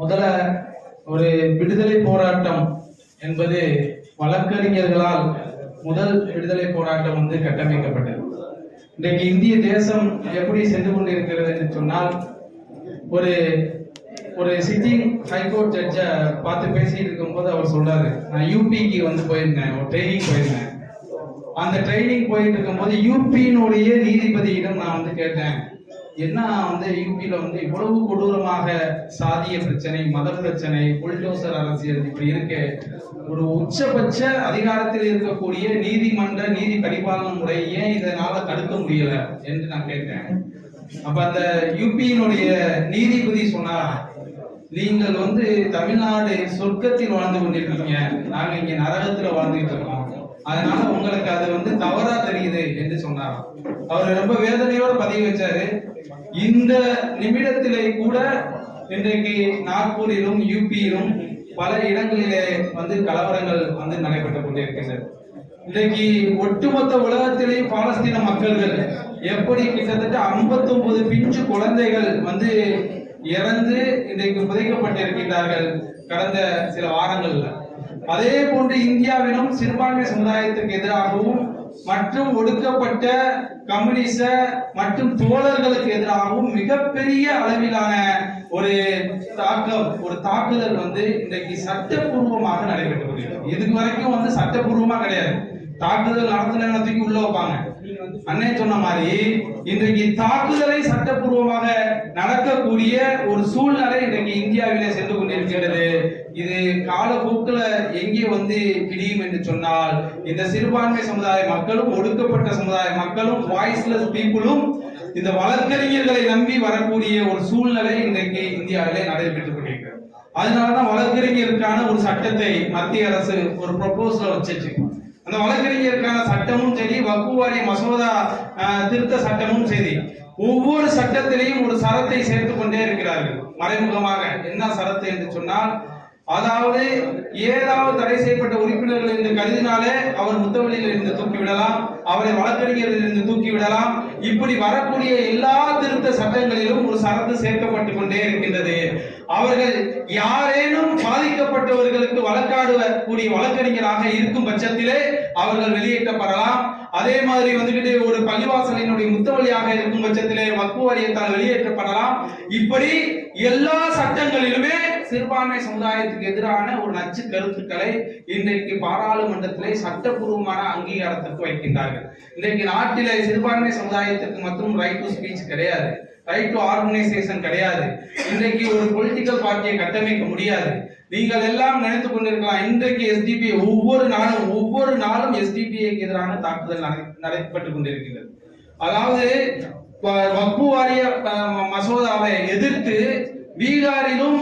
முதல்ல ஒரு விடுதலை போராட்டம் என்பது வழக்கறிஞர்களால் முதல் விடுதலை போராட்டம் வந்து கட்டமைக்கப்பட்டது. இன்றைக்கு இந்திய தேசம் எப்படி சென்று கொண்டிருக்கிறது என்று சொன்னால் ஒரு ஒரு சிட்டிங் ஹைகோர்ட் ஜட்ஜை பார்த்து பேசிட்டு இருக்கும்போது அவர் சொல்றாரு நான் யூபிக்கு வந்து போயிருந்தேன் ஒரு ட்ரைனிங் போயிருந்தேன். அந்த ட்ரைனிங் போயிட்டு இருக்கும்போது யூபியினுடைய நீதிபதியிடம் நான் வந்து கேட்டேன். என்ன வந்து யூபியில வந்து இவ்வளவு கொடூரமாக சாதிய பிரச்சனை மத பிரச்சனை புல்டோசர் அரசியல் இப்படி இருக்கு ஒரு உச்சபட்ச அதிகாரத்தில் இருக்கக்கூடிய நீதிமன்ற நீதி பரிபாலன முறை ஏன் இதனால தடுக்க முடியல என்று நான் கேட்டேன். அப்ப அந்த யூபியினுடைய நீதிபதி சொன்னா நீங்கள் வந்து தமிழ்நாடு சொர்க்கத்தில் வாழ்ந்து கொண்டிருக்கீங்க. நாங்க இங்க நரகத்துல வாழ்ந்துட்டு இருக்கோம். அதனால உங்களுக்கு அது வந்து தவறா தெரியுது என்று சொன்னாராம். அவர் ரொம்ப வேதனையோட பதிவு வச்சாரு. இந்த நிமிடத்திலே கூட இன்றைக்கு நாக்பூரிலும் யூபியிலும் பல இடங்களிலே வந்து கலவரங்கள் வந்து நடைபெற்றுக் கொண்டிருக்கின்றது இன்றைக்கு ஒட்டுமொத்த உலகத்திலேயும் பாலஸ்தீன மக்கள்கள் எப்படி கிட்டத்தட்ட 59 பிஞ்சு குழந்தைகள் வந்து இறந்து இன்றைக்கு புதைக்கப்பட்டிருக்கின்றார்கள் கடந்த சில வாரங்கள்ல. அதே போன்று இந்தியாவிலும் சிறுபான்மை சமுதாயத்திற்கு எதிராகவும் மற்றும் ஒடுக்கப்பட்ட கம்யூனிச மற்றும் தோழர்களுக்கு எதிராகவும் மிகப்பெரிய அளவிலான ஒரு தாக்கம் ஒரு தாக்குதல் வந்து இன்றைக்கு சட்டப்பூர்வமாக நடைபெற்று வருகிறது. இதுக்கு வரைக்கும் வந்து சட்டப்பூர்வமா கிடையாது. தாக்குதல் நடத்தின தூக்கி உள்ள வைப்பாங்க. அண்ணே சொன்ன மாதிரி இன்றைக்கு தாக்குதலை சட்டப்பூர்வமாக நடக்கக்கூடிய ஒரு சூழ்நிலை இன்றைக்கு இந்தியாவிலே சென்று கொண்டிருக்கிறது இது காலப்போக்கில் எங்கே வந்து பிடியும் என்று சொன்னால் இந்த சிறுபான்மை சமுதாய மக்களும் ஒடுக்கப்பட்ட சமுதாய மக்களும் வாய்ஸ்லெஸ் பீப்புளும் இந்த வழக்கறிஞர்களை நம்பி வரக்கூடிய ஒரு சூழ்நிலை இன்றைக்கு இந்தியாவிலே நடைபெற்றுக் கொண்டிருக்கிறது. அதனாலதான் வழக்கறிஞருக்கான ஒரு சட்டத்தை மத்திய அரசு ஒரு ப்ரொபோசல் வச்சிச்சு அந்த வழக்கறிஞருக்கான சட்டமும் சரி வக்குவாரிய மசோதா அஹ், திருத்த சட்டமும் சரி ஒவ்வொரு சட்டத்திலையும் ஒரு சரத்தை சேர்த்து கொண்டே இருக்கிறார்கள். மறைமுகமாக என்ன சரத்து என்று சொன்னால் அதாவது ஏதாவது தடை செய்யப்பட்ட உறுப்பினர்கள் என்று கருதினாலே அவர் முத்தவழியில் இருந்து தூக்கி விடலாம் அவரை வழக்கறிஞரில் இருந்து தூக்கி விடலாம். இப்படி வரக்கூடிய எல்லா திருத்த சட்டங்களிலும் ஒரு சரத்து சேர்க்கப்பட்டு கொண்டே இருக்கின்றது. அவர்கள் யாரேனும் பாதிக்கப்பட்டவர்களுக்கு வழக்காடக்கூடிய வழக்கறிஞராக இருக்கும் பட்சத்திலே அவர்கள் வெளியேற்றப்படலாம். அதே மாதிரி வந்துகிட்டு ஒரு பள்ளிவாசலினுடைய முத்தவழியாக இருக்கும் பட்சத்திலே வக்கு வாரியத்தால் வெளியேற்றப்படலாம். இப்படி எல்லா சட்டங்களிலுமே சிறுபான்மை சமுதாயத்துக்கு எதிரான ஒரு நச்சு கருத்துக்களை இன்றைக்கு பாராளுமன்றத்திலே சட்டபூர்வமான அங்கீகாரத்திற்கு வைக்கின்றார்கள். இன்றைக்கு நாட்டிலே சிறுபான்மை சமுதாயத்துக்கு மற்றும் ரைட் டு ஸ்பீச் கிடையாது. ரைட் டு ஆர்கனைசேஷன் கிடையாது. இன்றைக்கு ஒரு பொலிட்டிக்கல் பார்ட்டியை கட்டமைக்க முடியாது. நீங்கள் எல்லாம் நினைத்துக் கொண்டிருக்கலாம் இன்றைக்கு எஸ்டிபி ஒவ்வொரு நாளும் ஒவ்வொரு நாளும் எஸ்டிபிஐக்கு எதிரான தாக்குதல் நடை- நடைபெற்றுக் கொண்டிருக்கிறது. அதாவது வக்பு வாரிய மசோதாவை எதிர்த்து பீகாரிலும்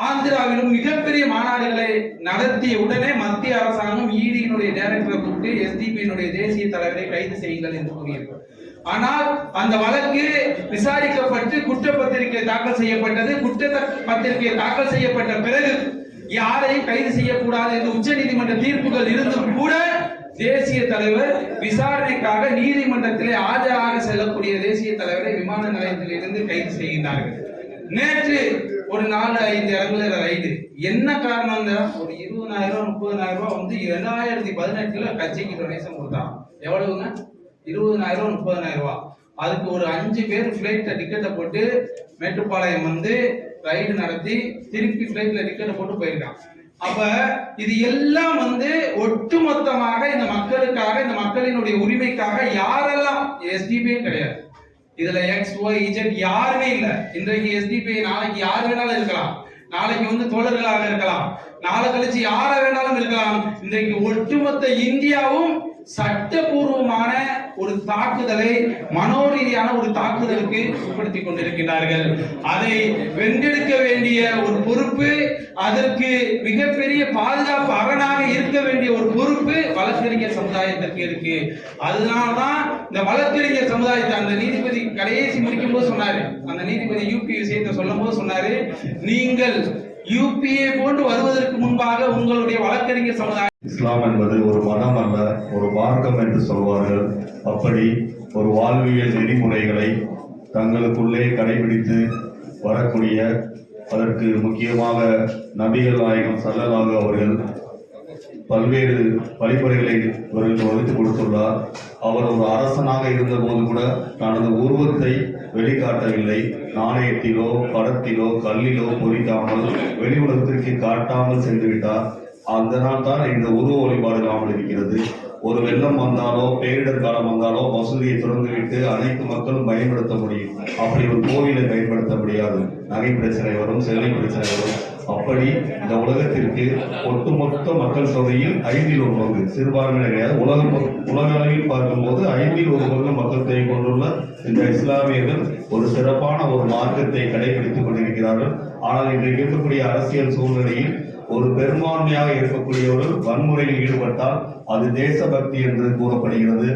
ஆந்திராவிலும் மிகப்பெரிய மாநாடுகளை நடத்திய உடனே மத்திய அரசாங்கம் ஈடியினுடைய டைரக்டரை கூப்பிட்டு எஸ்டிபியினுடைய தேசிய தலைவரை கைது செய்யுங்கள் என்று கூறியிருக்கிறது ஆனால் அந்த வழக்கு விசாரிக்கப்பட்டு குற்றப்பத்திரிகை தாக்கல் செய்யப்பட்டது. குற்ற பத்திரிகை தாக்கல் செய்யப்பட்ட பிறகு யாரையும் கைது செய்யக்கூடாது என்று உச்ச நீதிமன்ற தீர்ப்புகள் இருந்தும் கூட தேசிய தலைவர் விசாரணைக்காக நீதிமன்றத்திலே ஆஜராக செல்லக்கூடிய தேசிய தலைவரை விமான நிலையத்திலிருந்து கைது செய்கின்றார்கள். நேற்று ஒரு நாலு ஐந்து இடங்களில் ரைடு. என்ன காரணம் ஒரு இருபதாயிரம் ரூபாய் முப்பதாயிரம் ரூபாய் வந்து இரண்டாயிரத்தி பதினெட்டுல கட்சிக்கு டொனேஷன் கொடுத்தான். எவ்வளவுங்க? இருபதாயிரம் முப்பதாயிரம் ரூபாய் அதுக்கு ஒரு அஞ்சு பேர் ஃபிளைட்ல டிக்கெட்டை போட்டு மேட்டுப்பாளையம் வந்து ரைடு நடத்தி திருப்பி ஃபிளைட்ல டிக்கெட்டை போட்டு போயிருக்கான் அப்ப இது எல்லாம் வந்து ஒட்டுமொத்தமாக இந்த மக்களுக்காக இந்த மக்களினுடைய உரிமைக்காக யாரெல்லாம் எஸ்டிபியும் கிடையாது. இதுல எக்ஸ் ஒய் இஜெட் யாருமே இல்ல. இன்றைக்கு எஸ்டிபி நாளைக்கு யார் வேணாலும் இருக்கலாம். நாளைக்கு வந்து தோழர்களாக இருக்கலாம். நாளை கழிச்சு யார வேணாலும் இருக்கலாம். இன்றைக்கு ஒட்டுமொத்த இந்தியாவும் சட்டபூர்வமான ஒரு தாக்குதலை மனோரீதியான ஒரு தாக்குதலுக்கு உட்படுத்தி கொண்டிருக்கிறார்கள் அதை வென்றெடுக்க வேண்டிய ஒரு பொறுப்பு அதற்கு மிகப்பெரிய பாதுகாப்பு அரணாக இருக்க வேண்டிய ஒரு பொறுப்பு வழக்கறிஞர் சமுதாயத்திற்கு இருக்கு. அதனால்தான் இந்த வழக்கறிஞர் சமுதாயத்தை அந்த நீதிபதி கடைசி முடிக்கும் போது சொன்னாரு. அந்த நீதிபதி யூபி விஷயத்தை சொல்லும் போது சொன்னாரு நீங்கள் யூபிஏ போன்று வருவதற்கு முன்பாக உங்களுடைய வழக்கறிஞர் சமுதாயம் இஸ்லாம் என்பது ஒரு மதம் அல்ல ஒரு மார்க்கம் என்று சொல்வார்கள். அப்படி ஒரு வாழ்வியல் நெறிமுறைகளை தங்களுக்குள்ளே கடைபிடித்து வரக்கூடிய அதற்கு முக்கியமாக நபிகள் நாயகம் சல்லலாக அவர்கள் பல்வேறு வழிமுறைகளை இவர்களுக்கு வகுத்து கொடுத்துள்ளார். அவர் ஒரு அரசனாக இருந்தபோது கூட தனது உருவத்தை வெளிக்காட்டவில்லை. நாணயத்திலோ படத்திலோ கல்லிலோ பொறிக்காமல் வெளி உலகத்திற்கு காட்டாமல் சென்றுவிட்டார். அதனால் தான் இந்த உருவ வழிபாடு இல்லாமல் இருக்கிறது. ஒரு வெள்ளம் வந்தாலோ பேரிடர் காலம் வந்தாலோ மசூதியை திறந்துவிட்டு அனைத்து மக்களும் பயன்படுத்த முடியும். அப்படி ஒரு கோவிலை பயன்படுத்த முடியாது. நகை பிரச்சனை வரும் செல்லை பிரச்சனை வரும். அப்படி இந்த உலகத்திற்கு ஒட்டுமொத்த மக்கள் தொகையில் ஐந்தில் ஒரு பங்கு சிறுபான்மையினர் கிடையாது உலகம் உலக அளவில் பார்க்கும்போது ஐந்தில் ஒரு பங்கு மக்கள் தொகை கொண்டுள்ள இந்த இஸ்லாமியர்கள் ஒரு சிறப்பான ஒரு மார்க்கத்தை கடைபிடித்துக் கொண்டிருக்கிறார்கள். ஆனால் இன்றைக்கு இருக்கக்கூடிய அரசியல் சூழ்நிலையில் ஒரு பெரும்பான்மையாக இருக்கக்கூடியவர்கள் வன்முறையில் ஈடுபட்டால் அது தேசபக்தி என்று கூறப்படுகிறது.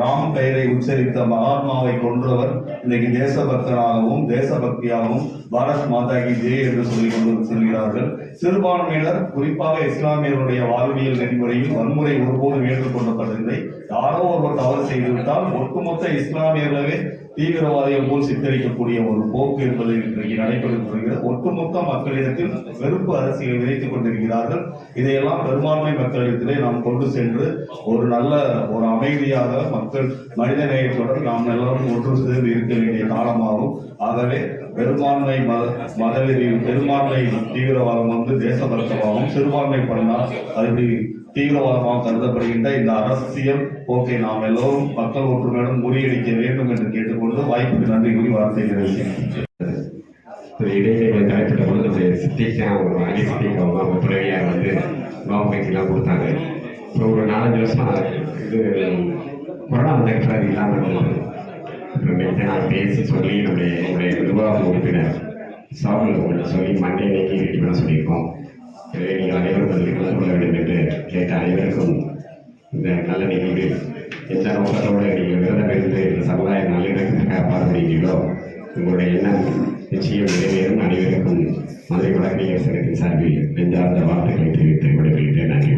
ராம் பெயரை உச்சரித்த மகாத்மாவை கொன்றவர் இன்னைக்கு தேசபக்தனாகவும் தேசபக்தியாகவும் பாரத் மாதா கி ஜெய் என்று சொல்லிக் கொண்டு செல்கிறார்கள். சிறுபான்மையினர் குறிப்பாக இஸ்லாமியருடைய வாழ்வியல் நெறிமுறையில் வன்முறை ஒருபோதும் ஏற்றுக்கொள்ளப்படவில்லை. யாரோ ஒருவர் தவறு செய்துவிட்டால் ஒட்டுமொத்த இஸ்லாமியர்களே தீவிரவாதியை போல் சித்தரிக்கக்கூடிய ஒரு போக்கு என்பது இன்றைக்கு நடைபெற்று வருகிறது ஒட்டுமொத்த மக்களிடத்தில் வெறுப்பு அரசியலை விதைத்துக் கொண்டிருக்கிறார்கள். இதையெல்லாம் பெரும்பான்மை மக்களிடத்திலே நாம் கொண்டு சென்று ஒரு நல்ல ஒரு அமைதியாக மக்கள் மனித நேயத்துடன் நாம் எல்லாரும் ஒன்று சேர்ந்து இருக்க வேண்டிய காலமாகும். ஆகவே பெரும்பான்மை மத மதவெறியும் பெரும்பான்மை தீவிரவாதம் வந்து தேசபக்தமாகவும் சிறுபான்மை பண்ணால் அது தீவிரவாதமாக கருதப்படுகின்ற இந்த அரசியல் போக்கை நாம் எல்லோரும் மக்கள் ஒற்றுமையுடன் முறியடிக்க வேண்டும் என்று கேட்டு வாய்ப்புக்கு நன்றி கூறி வார்த்தை நிறைவேற்றேன் ஒரு இடைவெளிகளை தலைப்பிட்ட பொழுது ஒரு சித்திக்காக ஒரு அணி சித்திக்கு அவங்க அவங்க துறவியார் வந்து கவர்மெண்ட்லாம் கொடுத்தாங்க. இப்போ ஒரு நாலஞ்சு வருஷம் இது கொரோனா வந்த பிறகு இல்லாமல் இருந்தது. நான் பேசி சொல்லி நம்முடைய என்னுடைய நிர்வாக உறுப்பினர் சாகுல் உங்களுக்கு சொல்லி மண்டே நீக்கி ரெடி பண்ண சொல்லியிருக்கோம். எனவே நீங்கள் அனைவரும் அதில் கலந்து கொள்ள வேண்டும் என்று கேட்ட அனைவருக்கும் இந்த நல்ல நிகழ்வு. எந்த நோக்கத்தோடு நீங்கள் விரதம் இருந்து இந்த சமுதாய நல்லிணக்கத்துக்காக பாடுபடுகிறீர்களோ உங்களுடைய எண்ணம் நிச்சயம் நிறைவேறும் அனைவருக்கும் மதுரை வழக்கறிஞர் சங்கத்தின் சார்பில் நெஞ்சார்ந்த வாழ்த்துக்களை தெரிவித்து விடைபெறுகிறேன் நன்றி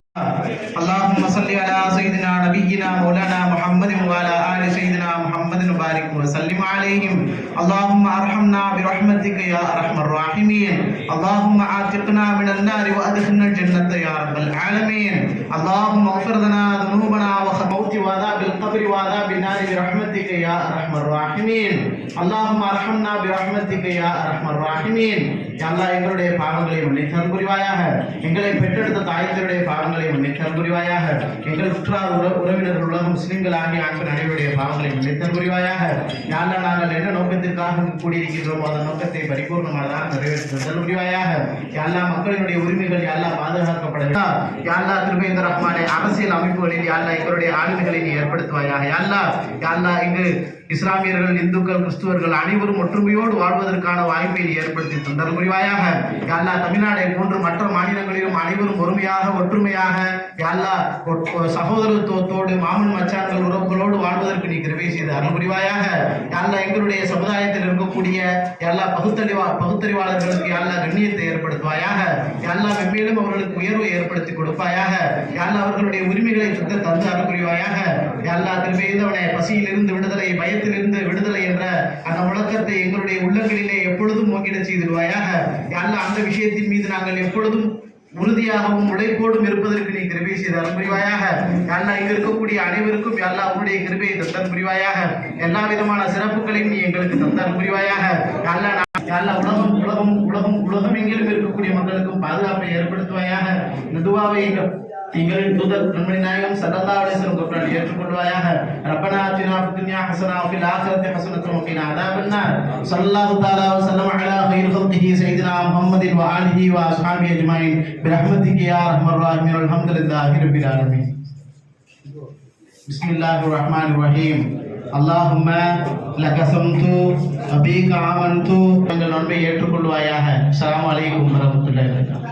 اللهم صل على سيدنا نبينا مولانا محمد وعلى آل سيدنا محمد وبارك وسلم عليهم اللهم ارحمنا برحمتك يا ارحم الراحمين اللهم عاتقنا من النار وادخلنا الجنة يا رب العالمين اللهم اغفر لنا ذنوبنا وخموت وعذاب القبر وعذاب النار برحمتك يا أرحم الراحمين. اللهم ارحمنا برحمتك يا أرحم الراحمين. அல்லா எங்களுடைய பாவங்களை மன்னித்தல் புரிவாயாக எங்களை பெற்றெடுத்த தாய்த்தருடைய பாவங்களை மன்னித்தல் புரிவாயாக எங்கள் உற்றார் உற உறவினர்கள் உலக முஸ்லிம்கள் ஆகிய ஆண்கள் அனைவருடைய பாவங்களை மன்னித்தல் புரிவாயாக யா நாங்கள் என்ன நோக்கத்திற்காக கூடியிருக்கின்றோமோ அந்த நோக்கத்தை பரிபூர்ணமானதாக நிறைவேற்றுதல் புரிவாயாக யா மக்களினுடைய உரிமைகள் யா அல்லாஹ் பாதுகாக்கப்பட வேண்டும். யா அல்லாஹ் அரசியல் அமைப்புகளில் யாழ்லா எங்களுடைய ஆளுமைகளை நீ ஏற்படுத்துவாயாக. யாழ்லா யாழ்லா இங்கு இஸ்லாமியர்கள் இந்துக்கள் கிறிஸ்துவர்கள் அனைவரும் ஒற்றுமையோடு வாழ்வதற்கான வாய்ப்பை நீ ஏற்படுத்தி தந்தல் புரிவாயாக. யா தமிழ்நாடை போன்று மற்ற மாநிலங்களிலும் அனைவரும் ஒருமையாக ஒற்றுமையாக யா சகோதரத்துவத்தோடு மாமன் மச்சான்கள் உறவுகளோடு வாழ்வதற்கு நீ கிருவை செய்து அருள் புரிவாயாக. எங்களுடைய சமுதாயத்தில் இருக்கக்கூடிய எல்லா பகுத்தறிவா பகுத்தறிவாளர்களுக்கு யா கண்ணியத்தை ஏற்படுத்துவாயாக. யா அல்லாஹ் மென்மேலும் அவர்களுக்கு உயர்வை ஏற்படுத்தி கொடுப்பாயாக. யா அவர்களுடைய உரிமைகளை தந்து அருள் புரிவாயாக. யா அல்லாஹ் பசியிலிருந்து விடுதலை பயத்திலிருந்து விடுதலை என்ற அந்த முழக்கத்தை எங்களுடைய உள்ளங்களிலே எப்பொழுதும் ஓங்கிடச் செய்திருவாயாக அல்ல அந்த விஷயத்தின் மீது நாங்கள் எப்பொழுதும் உறுதியாகவும் உழைப்போடும் இருப்பதற்கு நீ கிருபை செய்தால் புரிவாயாக எல்லா இங்கு இருக்கக்கூடிய அனைவருக்கும் எல்லா அல்லாஹ் உன்னுடைய கிருபையை தந்தல் புரிவாயாக. எல்லா விதமான சிறப்புகளையும் நீ எங்களுக்கு தந்தால் புரிவாயாக எல்லா எல்லா உலகம் உலகம் உலகம் உலகம் எங்கிலும் இருக்கக்கூடிய மக்களுக்கும் பாதுகாப்பை ஏற்படுத்துவாயாக. நதுவாவை எங்கள் இவரின் தூதர் நன்மை நாயகம் சல்லல்லா அலிஸ்லம் குர்ஆன் ஏற்றுக்கொள்வாயாக ரப்பனா அத்தினா ஃபித் துன்யா ஹஸனா வ ஃபில் ஆখিরাতি ஹஸனத்தும் வகினா அதாபன் நார் ஸல்லல்லாஹு தஆலா வ ஸல்லம அலா கைர் ஹல்கிஹி சையதினா முஹம்மதின் வ ஆலிஹி வ அஸ்ஹாபி அஜ்மாயின் பிரஹ்மதிக யா அர்ஹமர் ராஹிமீன் அல்ஹம்துலில்லாஹி ரப்பில் ஆலமீன் பிஸ்மில்லாஹிர் ரஹ்மானிர் ரஹீம் அல்லாஹும்ம லகசம்து அபீக ஆமன்து எங்கள் நன்மை ஏற்றுக்கொள்வாயாக அஸ்ஸலாமு அலைக்கும் வரஹ்மத்துல்லாஹி வபரகாத்துஹு